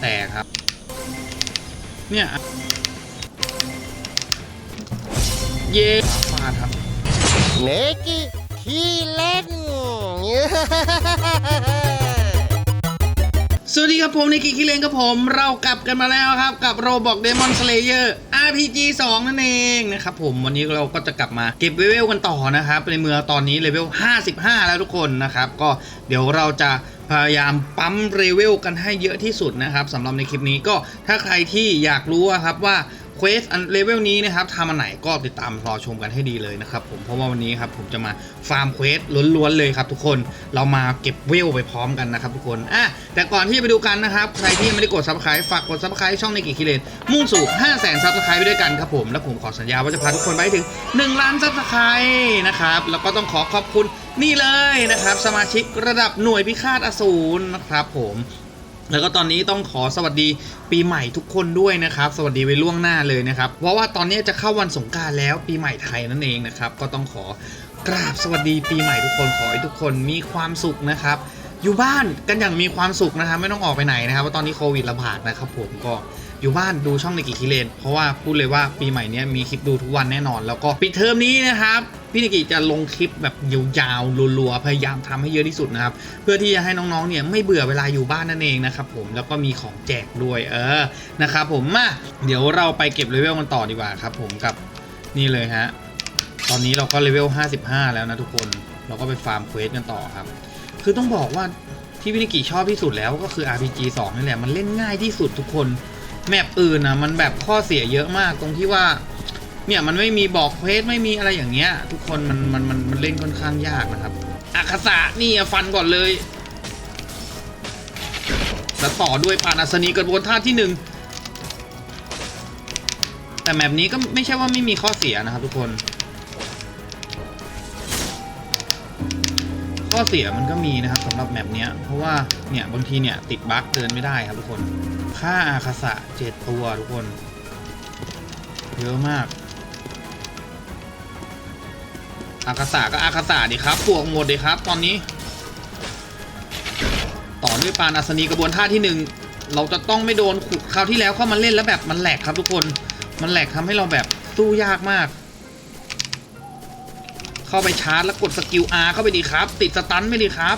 แตกครับ เนี่ย เย่ฟาดครับ เนกิขี้เล่น วัสดีครับผมในกิคิเลนครับผมเรากลับกันมาแล้วครับ กับโรบอกเดมอนสเลเยอร์ RPG 2 นั่นเองนะครับผมวันนี้เราก็จะกลับมาเก็บเลเวลกันต่อนะครับในเมืองตอนนี้เลเวล 55 แล้วทุกคนนะครับก็เดี๋ยวเราจะพยายามปั๊มเลเวลกันให้เยอะที่สุดนะครับสำหรับในคลิปนี้ก็ถ้าใครที่อยากรู้ครับว่า เควสอันเลเวลนี้นะครับทำอันไหนก็ติดตามรอชมกันให้ดีเลยนะครับผมเพราะว่าวันนี้ครับผมจะมาฟาร์มเควสล้วนๆเลยครับทุกคนเรามาเก็บเวลไปพร้อมกันนะครับทุกคนอะแต่ก่อนที่จะไปดูกันนะครับใครที่ยังไม่ได้กดซับสไคร b ์ฝากกดซับสไคร b ์ช่องในกิคิเลนมุ่งสู่ 5 0 0 0 0 0ซับสไคร b ์ไปด้วยกันครับผมและผมขอสัญญาว่าจะพาทุกคนไปให้ถึง 1 ล้านซับสไคร b ์นะครับแล้วก็ต้องขอขอบคุณนี่เลยนะครับสมาชิกระดับหน่วยพิฆาตอสูรนะครับผม แล้วก็ตอนนี้ต้องขอสวัสดีปีใหม่ทุกคนด้วยนะครับ สวัสดีไว้ล่วงหน้าเลยนะครับ เพราะว่าตอนนี้จะเข้าวันสงการแล้วปีใหม่ไทยนั่นเองนะครับ ก็ต้องขอกราบสวัสดีปีใหม่ทุกคนขอให้ทุกคนมีความสุขนะครับ อยู่บ้านกันอย่างมีความสุขนะครับ ไม่ต้องออกไปไหนนะครับเพราะตอนนี้โควิดระบาดนะครับผมก็ อยู่บ้านดูช่องในกิคิเลน เพราะว่าพูดเลยว่าปีใหม่นี้มีคลิปดูทุกวันแน่นอน แล้วก็ปิดเทอมนี้นะครับพี่นิกิจะลงคลิปแบบยาวๆรัวๆ พยายามทำให้เยอะที่สุดนะครับ เพื่อที่จะให้น้องๆเนี่ยไม่เบื่อเวลาอยู่บ้านนั่นเองนะครับผมแล้วก็มีของแจกด้วยเออนะครับผมมาเดี๋ยวเราไปเก็บเลเวลกันต่อดีกว่าครับผมกับนี่เลยฮะตอนนี้เราก็เลเวล 55 แล้วนะทุกคนเราก็ไปฟาร์มเควสกันต่อครับ คือต้องบอกว่าที่วินิกิชอบที่สุดแล้วก็คือ RPG 2นี่แหละมันเล่นง่ายที่สุดทุกคน แมปอื่นอะมันแบบข้อเสียเยอะมากตรงที่ว่า เนี่ยมันไม่มีบอกเพจไม่มีอะไรอย่างเงี้ย ทุกคนมันมันมันมันเล่นค่อนข้างยากนะครับอาคาสะนี่ฟันก่อนเลยแล้วต่อด้วยปานาสนีกระบวนท่าที่หนึ่งแต่แมปนี้ก็ไม่ใช่ว่าไม่มีข้อเสียนะครับทุกคน ข้อเสียมันก็มีนะครับสำหรับแมปเนี้ย เพราะว่าเนี่ยบางทีเนี่ยติดบั๊กเดินไม่ได้ครับทุกคน ค่าอาคาสะเจ็ดตัวทุกคน เยอะมาก อาคาสะก็อาคาสะดิครับปวกหมดเลยครับ ตอนนี้ ต่อด้วยปานาสนีกระบวนท่าที่หนึ่งเราจะต้องไม่โดนขุดคราวที่แล้วเข้ามาเล่นแล้วแบบมันแหลกครับทุกคน มันแหลกทำให้เราแบบสู้ยากมาก เข้าไปชาร์จแล้วกดสกิล R เข้าไปดีครับ ติดสตันไม่ดีครับ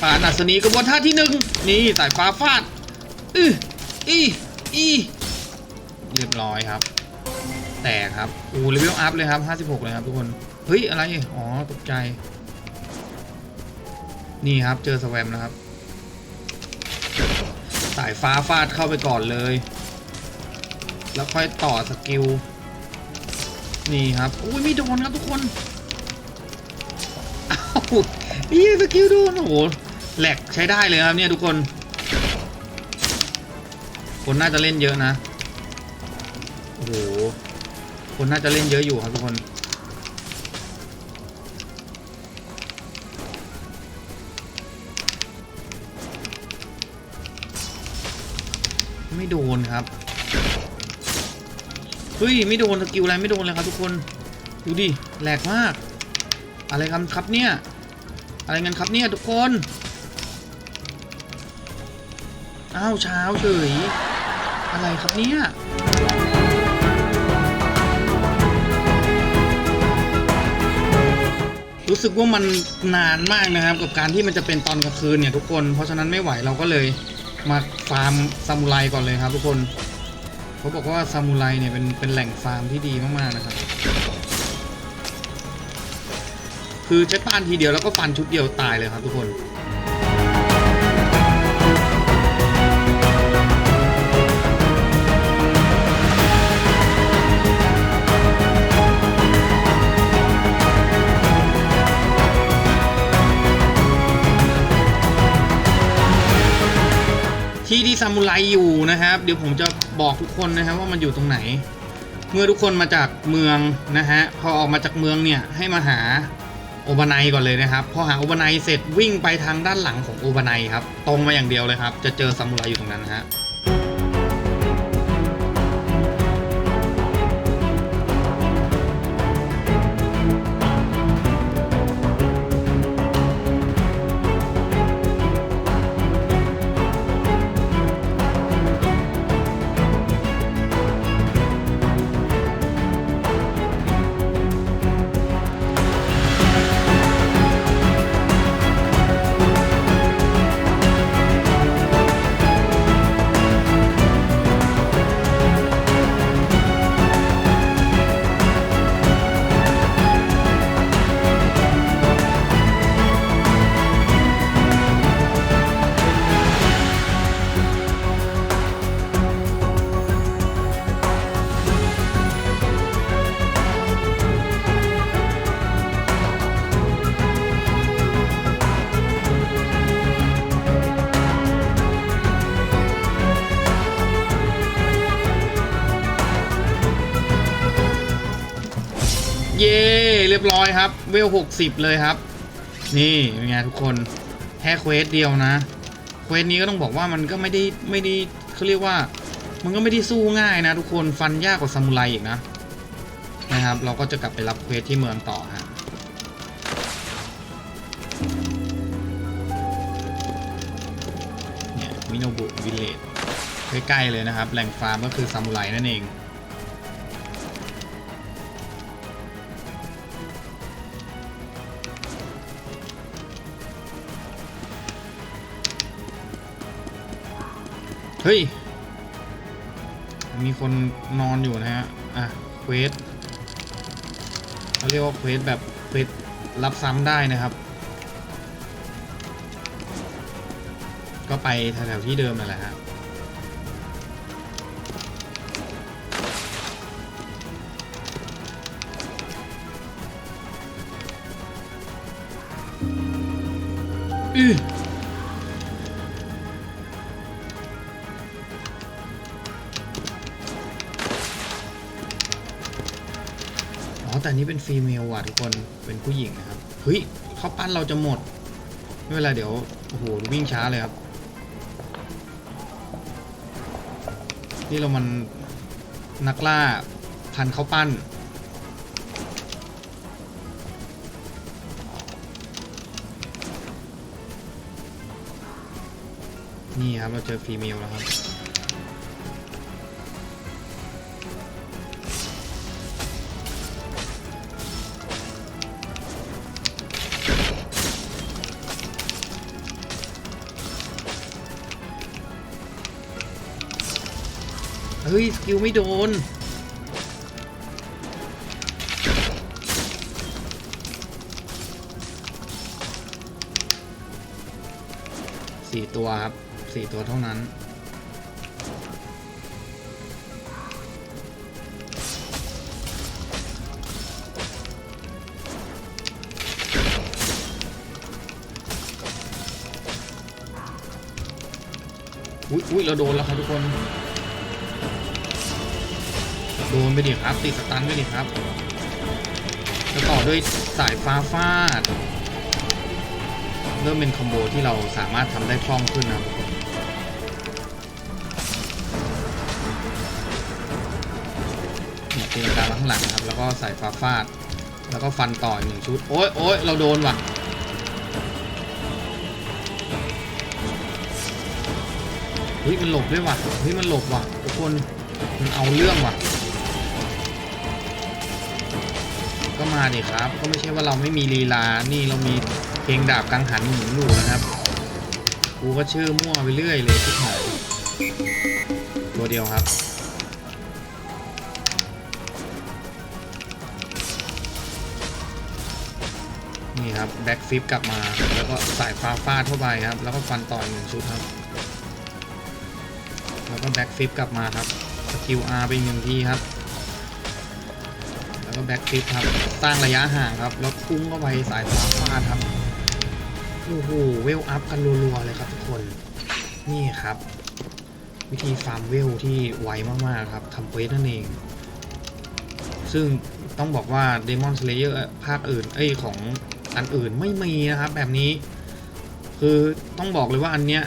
ปานาสนีกระบวนท่าที่หนึ่งนี่สายฟ้าฟาดอืออีอีเรียบร้อยครับ แต่ครับอูเลเวลอัพเลยครับ 56 เลยครับทุกคน เฮ้ย อะไร อ๋อ ตกใจ นี่ครับเจอสแวมนะครับ สายฟ้าฟาดเข้าไปก่อนเลย แล้วค่อยต่อสกิล นี่ครับอุ้ยไม่โดนครับทุกคนอ้าวนี่สกิลโดนโอ้โหแหลกใช้ได้เลยครับเนี่ยทุกคน คนน่าจะเล่นเยอะนะโอ้โหคนน่าจะเล่นเยอะอยู่ครับทุกคนไม่โดนครับ เฮ้ย ไม่โดนสกิลอะไรไม่โดนเลยครับทุกคน ดูดิ แหลกมาก อะไรกันครับเนี่ย อะไรกันครับเนี่ยทุกคน อ้าวเช้าเฉย อะไรครับเนี่ยรู้สึกว่ามันนานมากนะครับ กับการที่มันจะเป็นตอนกลางคืนเนี่ยทุกคน เพราะฉะนั้นไม่ไหวเราก็เลยมาฟาร์มซามูไรก่อนเลยครับทุกคน เขาบอกว่าซามูไรเนี่ยเป็นเป็นแหล่งฟาร์มที่ดีมากๆนะครับ คือใช้ปานทีเดียวแล้วก็ฟันชุดเดียวตายเลยครับทุกคน ที่ที่ซามูไรอยู่นะครับ เดี๋ยวผมจะบอกทุกคนนะครับว่ามันอยู่ตรงไหน เมื่อทุกคนมาจากเมืองนะฮะพอออกมาจากเมืองเนี่ยให้มาหาโอบานายก่อนเลยนะครับ พอหาโอบานายเสร็จวิ่งไปทางด้านหลังของโอบานายครับ ตรงมาอย่างเดียวเลยครับ จะเจอซามูไรอยู่ตรงนั้นนะฮะ เวล 60 เลยครับ นี่เป็นไงทุกคนแค่เควสเดียวนะเควสนี้ก็ต้องบอกว่ามันก็ไม่ได้ไม่ได้เขาเรียกว่า มันก็ไม่ได้สู้ง่ายนะ ทุกคนฟันยากกว่าซามูไรอีกนะนะครับ เราก็จะกลับไปรับเควสที่เมืองต่อฮะเนี่ยมิโนบุวิลเลจใกล้ๆเลยนะครับ แหล่งฟาร์มก็คือซามูไรนั่นเอง เฮ้ย มีคนนอนอยู่นะฮะ อะ เควสเขาเรียกว่าเควสแบบเควสรับซ้ำได้นะครับ ก็ไปแถวๆที่เดิมนั่นแหละฮะอือ แต่อันนี้เป็นฟีเมลว่ะทุกคนเป็นผู้หญิงนะครับเฮ้ยข้าวปั้นเราจะหมดไม่เป็นไรเดี๋ยวโอ้โหวิ่งช้าเลยครับ นี่เรามันนักล่าพันข้าวปั้นนี่ครับเราเจอฟีเมลแล้วครับ ฮ้ย สกิลไม่โดน สี่ตัวครับ สี่ตัวเท่านั้นอุ๊ยอุ๊ยเราโดนแล้วครับทุกคน โดนไปดิครับติดสตันไปดิครับแล้วต่อด้วยสายฟ้าฟาด เริ่มเป็นคอมโบที่เราสามารถทำได้คล่องขึ้นนะครับทุกคนเนี่ยตีกามาข้างหลังนะครับ แล้วก็ใส่ฟ้าฟาด แล้วก็ฟันต่ออีกหนึ่งชุด โอ๊ยโอ๊ยเราโดนว่ะ เฮ้ย มันหลบด้วยว่ะ เฮ้ย มันหลบว่ะ ทุกคน มันเอาเรื่องว่ะ ก็มาดิครับ ก็ไม่ใช่ว่าเราไม่มีลีลา นี่เรามีเพลงดาบกังหันหมุนอยู่นะครับ กูก็ชื่อมั่วไปเรื่อยเลยที่หายตัวเดียวครับ นี่ครับแบ็กฟิปกลับมา แล้วก็สายฟ้าฟาดเข้าไปครับ แล้วก็ฟันต่อยหนึ่งชุดครับ แล้วก็แบ็กฟิปกลับมาครับสกิล R ไปอีกหนึ่งทีครับ ก็แบ็กฟิปครับ สร้างระยะห่างครับ แล้วพุ่งเข้าไปสายฟ้าฟาดครับ โอ้โห เวลอัพกันรัวๆเลยครับทุกคน นี่ครับ วิธีฟาร์มเวลที่ไวมากๆครับทำเควสนั่นเอง ซึ่งต้องบอกว่า Demon Slayer ภาคอื่น เอ้ยของอันอื่นไม่มีนะครับ แบบนี้ คือต้องบอกเลยว่าอันเนี้ย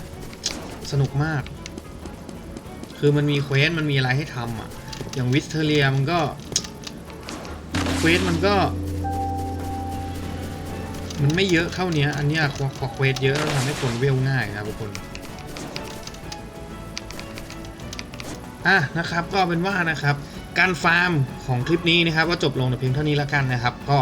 สนุกมาก คือมันมีเควสมันมีอะไรให้ทำอะ อย่างวิสเทเรียมันก็เควสมันก็ มันไม่เยอะเท่าเนี้ยอันเนี้ยพอเควสเยอะทำให้คนเวลง่ายนะทุกคนอะนะครับก็เป็นว่านะครับการฟาร์มของคลิปนี้นะครับก็จบลงแต่เพียงเท่านี้แล้วกันนะครับ ก็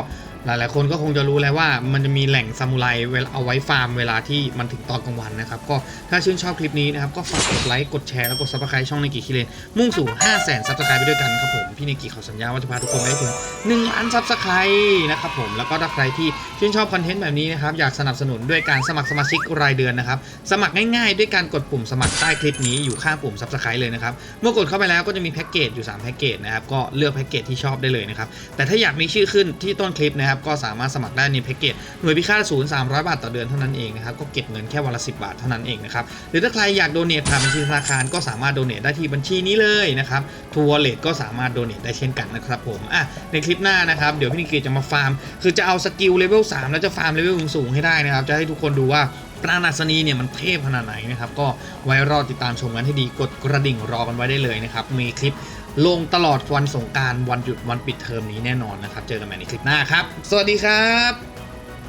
หลายๆ คนก็คงจะรู้แล้วว่ามันจะมีแหล่งซามูไรเอาไว้ฟาร์มเวลาที่มันถึงตอนกลางวันนะครับ ก็ถ้าชื่นชอบคลิปนี้นะครับ ก็ฝากกดไลค์ กดแชร์ แล้วกดซับสไครต์ช่องในกี่คิเลน มุ่งสู่ 5 0 0 0 0 0ซับสไครต์ไปด้วยกันครับผม พี่ในกี่ขอสัญญาว่าจะพาทุกคนไปถึง1ล้านซับสไครต์นะครับผมแล้วก็ถ้าใครที่ชื่นชอบคอนเทนต์แบบนี้นะครับอยากสนับสนุนด้วยการสมัครสมาชิกรายเดือนนะครับสมัครง่ายๆ ด้วยการกดปุ่มสมัครใต้คลิปนี้อยู่ข้างปุ่ม subscribe เลยนะครับเมื่อกดเข้าไปแล้วก็จะมีแพ็กเกจอยู่3แพ็กเกจนะครับก็เลือกแพ็กเกจที่ชอบได้เลยนะครับแต่ถ้าอยากมีชื่อขึ้นที่ต้นคลิปนะครับนะครับก็สามารถสมัครได้ในแพ็กเกจหน่วยพิฆาตศูนย์สามร้อยบาทต่อเดือนเท่านั้นเองนะครับก็เก็บเงินแค่วันละ10บาทเท่านั้นเองนะครับหรือถ้าใครอยากโดเนทผ่านบัญชีธนาคารก็สามารถโดเนทได้ที่บัญชีนี้เลยนะครับทัวร์เลทก็สามารถโดเนทได้เช่นกันนะครับผมอะในคลิปหน้านะครับเดี๋ยวพี่นิกเกจะมาฟาร์ม คือจะเอาสกิลเลเวล3แล้วจะฟาร์มเลเวลสูงให้ได้นะครับจะให้ทุกคนดูว่าปราณาสนีเนี่ยมันเทพขนาดไหนนะครับก็ไว้รอติดตามชมกันให้ดีกดกระดิ่งรอกันไว้ได้เลยนะครับมีคลิป ลงตลอดวันสงการวันหยุดวันปิดเทอมนี้แน่นอนนะครับ เจอกันใหม่ในคลิปหน้าครับ สวัสดีครับ